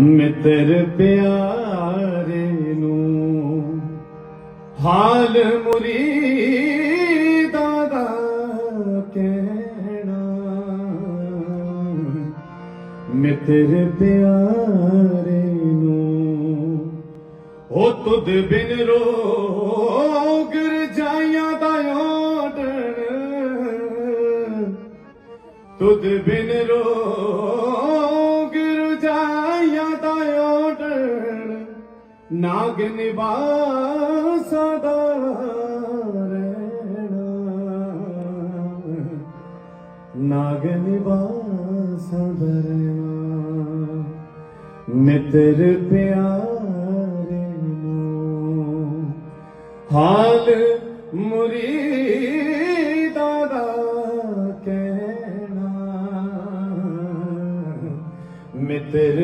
ਮਿੱਤਰ ਪਿਆਰੇ ਨੂੰ ਹਾਲ ਮੁਰੀਦਾਂ ਦਾ ਕਹਿਣਾ। ਮਿੱਤਰ ਪਿਆਰੇ ਨੂੰ ਹੋ ਤੁਧ ਬਿਨ ਰੋਗ ਰਜਾਈਆਂ ਦਾ ਓਟਣ ਤੁਧ ਬਿਨ ਰੋਗ ਰਜਾਈਆਂ ਦਾ ਓਟਣ ਨਾਗ ਨਿਵਾਸਾ ਦਾ ਰਹਿਣਾ। ਨਾਗ ਨਿਵਾਸਾ ਦਾ ਰਹਿਣਾ, ਮਿੱਤਰ ਪਿਆਰੇ ਨੂੰ। ਹਾਲ ਮੁਰੀਦਾਂ ਦਾ ਕਹਿਣਾ, ਮਿੱਤਰ